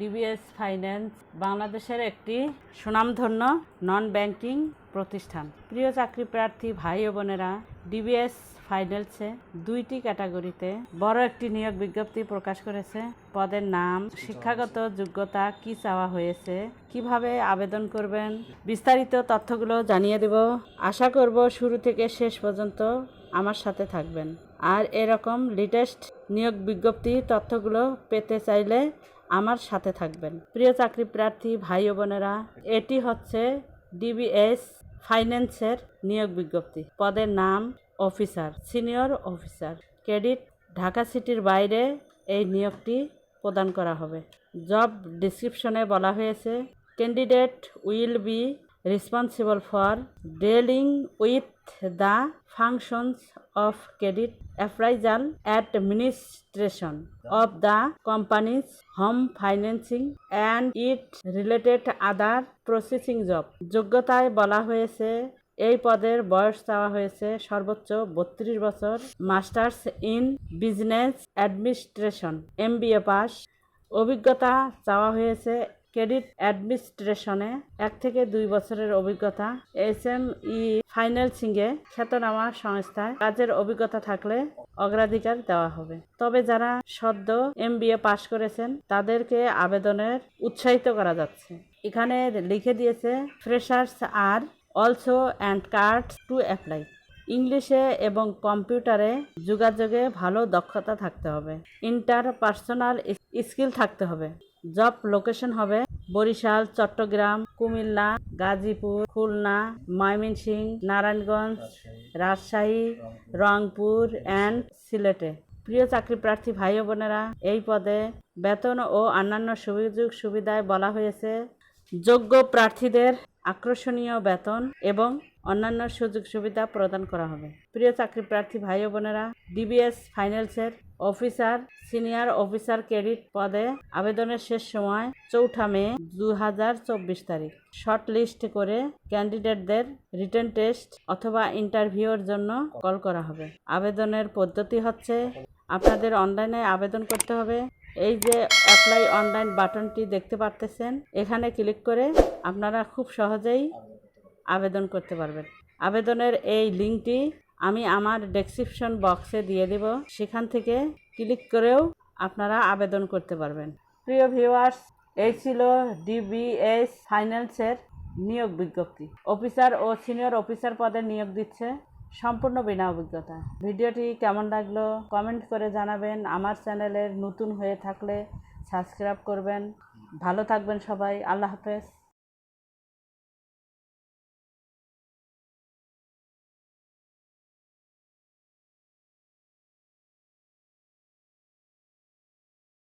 DBS finance বাংলাদেশের একটি সুনামধন্য নন ব্যাংকিং প্রতিষ্ঠান। প্রিয় চাকরি প্রার্থী ভাই ও বোনেরা ডিবিএস ফাইন্যান্সে দুইটি ক্যাটাগরিতে বড় একটি নিয়োগ বিজ্ঞপ্তি প্রকাশ করেছে। পদের নাম শিক্ষাগত যোগ্যতা কি চাওয়া হয়েছে? কীভাবে আবেদন করবেন? বিস্তারিত তথ্যগুলো জানিয়ে দেব। আশা করব শুরু থেকে শেষ পর্যন্ত আমার সাথে থাকবেন। আর এরকম লেটেস্ট নিয়োগ বিজ্ঞপ্তি তথ্যগুলো পেতে চাইলে আমার সাথে থাকবেন। প্রিয় চাকরি প্রার্থী, ভাই ও বোনেরা, এটি হচ্ছে ডিবিএস ফাইন্যান্সের নিয়োগ বিজ্ঞপ্তি। পদের নাম officer, senior officer. Credit, Dhaka সিটির বাইরে এই নিয়োগটি প্রদান করা হবে। জব ডিসক্রিপশনে বলা হয়েছে, candidate will be responsible for dealing with the functions of credit appraisal administration of the companies home financing and it related other processing job. যোগ্যতায় বলা হয়েছে, এই পদের বয়স চাওয়া হয়েছে সর্বোচ্চ বত্রিশ বছর, masters in business administration M pass. অভিজ্ঞতা চাওয়া হয়েছে ক্রেডিট অ্যাডমিনিস্ট্রেশনে এক থেকে দুই বছরের অভিজ্ঞতা। এস এম ই ফাইন্যান্সিংয়ে খ্যাতনামা সংস্থায় কাজের অভিজ্ঞতা থাকলে অগ্রাধিকার দেওয়া হবে। তবে যারা সদ্য এমবিএ পাশ করেছেন, তাদেরকে আবেদনের উৎসাহিত করা যাচ্ছে। এখানে লিখে দিয়েছে, freshers are also encouraged to apply. ইংলিশে এবং কম্পিউটারে যোগাযোগে ভালো দক্ষতা থাকতে হবে। ইন্টার পার্সোনাল স্কিল থাকতে হবে। জব লোকেশন হবে বরিশাল, চট্টগ্রাম, কুমিল্লা, গাজীপুর, খুলনা ময়মনসিংহ নারায়ণগঞ্জ, রাজশাহী, রংপুর অ্যান্ড সিলেটে। প্রিয় চাকরি প্রার্থী ভাই বোনেরা, এই পদে বেতন ও অন্যান্য সুযোগ সুবিধায় বলা হয়েছে। যোগ্য প্রার্থীদের আকর্ষণীয় বেতন এবং অন্যান্য সুযোগ সুবিধা প্রদান করা হবে। প্রিয় চাকরি প্রার্থী ভাই বোনেরা ডিবিএস ফাইন্যান্সের অফিসার, সিনিয়র অফিসার ক্রেডিট পদে আবেদনের শেষ সময় চৌঠা মে দু হাজার চব্বিশ তারিখ। শর্ট লিস্ট করে ক্যান্ডিডেটদের রিটেন টেস্ট অথবা ইন্টারভিউর জন্য কল করা হবে। আবেদনের পদ্ধতি হচ্ছে, আপনাদের অনলাইনে আবেদন করতে হবে। এই যে অ্যাপ্লাই অনলাইন বাটনটি দেখতে পারতেছেন, এখানে ক্লিক করে আপনারা খুব সহজেই আবেদন করতে পারবেন। আবেদনের এই লিঙ্কটি আমি আমার ডেসক্রিপশন বক্সে দিয়ে দেব। সেখান থেকে ক্লিক করেও আপনারা আবেদন করতে পারবেন। প্রিয় ভিউয়ার্স এই ছিল ডিবিএস ফাইন্যান্সের নিয়োগ বিজ্ঞপ্তি। অফিসার ও সিনিয়র অফিসার পদে নিয়োগ দিচ্ছে সম্পূর্ণ বিনা অভিজ্ঞতা। ভিডিওটি কেমন লাগল কমেন্ট করে জানাবেন। আমার চ্যানেলের নতুন হয়ে থাকলে সাবস্ক্রাইব করবেন। ভালো থাকবেন সবাই। আল্লাহ হাফেজ।